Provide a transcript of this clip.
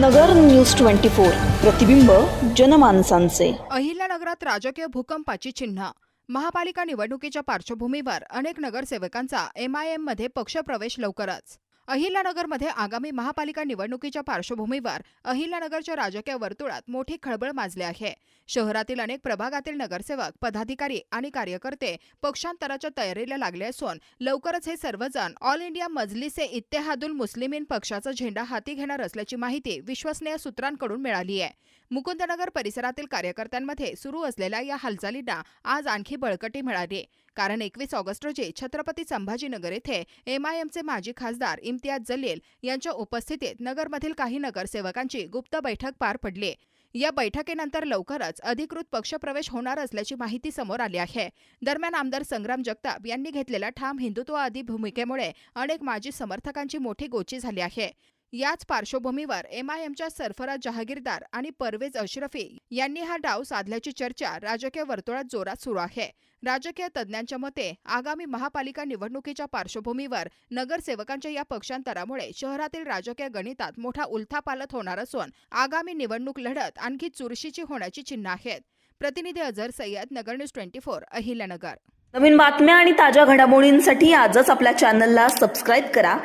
नगर news twenty four प्रतिबिंब जनमानसांचे. अहिल्या नगरात राजकीय भूकंपाची चिन्ह. महापालिका निवडणुकीच्या पार्श्वभूमीवर अनेक नगरसेवकांचा एमआयएममध्ये पक्षप्रवेश लवकरच. अहिल्यानगरमध्ये आगामी महापालिका निवडणुकीच्या पार्श्वभूमीवर अहिल्यानगरच्या राजकीय वर्तुळात मोठी खळबळ माजली आहे. शहरातील अनेक प्रभागातील नगरसेवक पदाधिकारी आणि कार्यकर्ते पक्षांतराच्या तयारीला लागले असून लवकरच हे सर्वजण ऑल इंडिया मजलिसे इत्तेहादुल मुस्लिमीन पक्षाचा झेंडा हाती घेणार असल्याची माहिती विश्वसनीय सूत्रांकडून मिळाली आहे. मुकुंदनगर परिसरातील कार्यकर्त्यांमध्ये सुरू असलेल्या या हालचालींना आज आणखी बळकटी मिळाली. कारण एकवीस ऑगस्ट रोजी छत्रपती संभाजीनगर येथे एमआयएमचे माजी खासदार इम्तियाज जलील यांच्या उपस्थितीत नगरमधील काही नगरसेवकांची गुप्त बैठक पार पडली. या बैठकीनंतर लवकरच अधिकृत पक्षप्रवेश होणार असल्याची माहिती समोर आली आहे. दरम्यान आमदार संग्राम जगताप यांनी घेतलेल्या ठाम हिंदुत्ववादी भूमिकेमुळे अनेक माजी समर्थकांची मोठी गोची झाली आहे. याच पार्श्वभूमीवर एमआयएमच्या सरफराज जहागीरदार आणि परवेज अशरफी यांनी हा डाव साधल्याची चर्चा राजकीय वर्तुळात जोरात सुरू आहे. राजकीय तज्ज्ञांच्या मते आगामी महापालिका निवडणुकीच्या पार्श्वभूमीवर नगरसेवकांच्या या पक्षांतरामुळे शहरातील राजकीय गणितात मोठा उलथापालथ होणार असून आगामी निवडणूक लढत आणखी चुरशीची होण्याची चिन्ह आहेत. प्रतिनिधी Azhar Sayyed Nagar news twenty four Ahilyanagar. नवीन बातम्या आणि ताज्या घडामोडींसाठी आजच आपल्या चॅनलला सबस्क्राईब करा.